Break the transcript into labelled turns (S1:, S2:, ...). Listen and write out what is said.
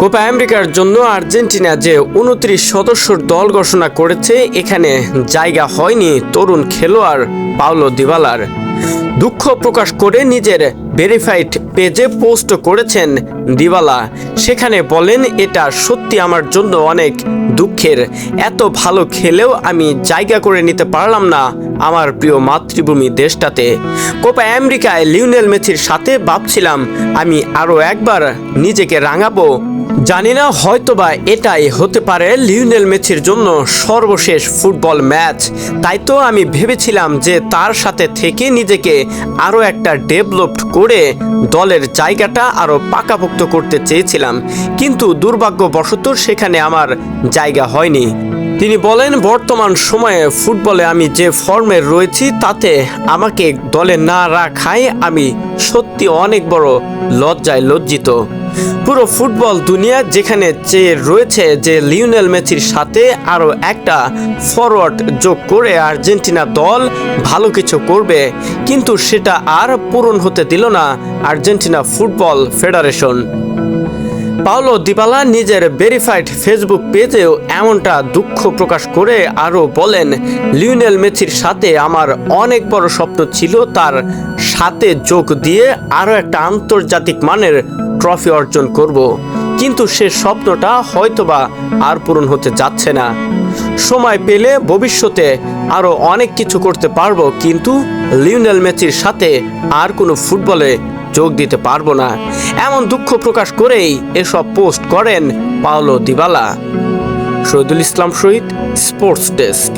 S1: Copa আমেরিকার জন্য Argentina যে উনত্রিশ সদস্যর দল ঘোষণা করেছে, এখানে জায়গা হয়নি তরুণ খেলোয়াড় পাওলো দিবালার। দুঃখ প্রকাশ করে নিজের ভেরিফাইড পেজে পোস্ট করেছেন দিবালা। সেখানে বলেন, এটা সত্যি আমার জন্য অনেক দুঃখের। এত ভালো খেলেও আমি জায়গা করে নিতে পারলাম না। আমার প্রিয় মাতৃভূমি দেশটাতে। কোপা আমেরিকায় লিওনেল মেসির সাথে ভাবছিলাম আমি আরও একবার নিজেকে রাঙাবো। জানি না হয়তোবা এটাই হতে পারে লিওনেল মেসির জন্য সর্বশেষ ফুটবল ম্যাচ। তাই তো আমি ভেবেছিলাম যে তার সাথে থেকে নিজেকে আরও একটা ডেভেলপড করে দলের জায়গাটা আরও পাকাপোক্ত করতে চেয়েছিলাম। কিন্তু দুর্ভাগ্যবশত সেখানে আমার জায়গা হয়নি। তিনি বলেন, বর্তমান সময়ে ফুটবলে আমি যে ফর্মে রয়েছি, তাতে আমাকে দলে না রাখায় আমি সত্যি অনেক বড় লজ্জায় লজ্জিত। পুরো ফুটবল দুনিয়া যেখানে চেয়ে রয়েছে যে লিওনেল মেসির সাথে আরও একটা ফরওয়ার্ড যোগ করে আর্জেন্টিনা দল ভালো কিছু করবে, কিন্তু সেটা আর পূরণ হতে দিল না Argentina football federation. Paulo Dybala নিজের ভেরিফাইড ফেসবুক পেজেও এমনটা দুঃখ প্রকাশ করে আরও বলেন, লিওনেল মেসির সাথে আমার অনেক বড় স্বপ্ন ছিল তার সাথে যোগ দিয়ে আরও একটা আন্তর্জাতিক মানের ট্রফি অর্জন করব। কিন্তু সে স্বপ্নটা হয়তোবা আর পূরণ হতে যাচ্ছে না। সময় পেলে ভবিষ্যতে আরও অনেক কিছু করতে পারব, কিন্তু লিওনেল মেসির সাথে আর কোনো ফুটবলে যোগ দিতে পারব না। এমন দুঃখ প্রকাশ করেই এসব পোস্ট করেন Paulo Dybala. Shahidul Islam Shahid sports desk.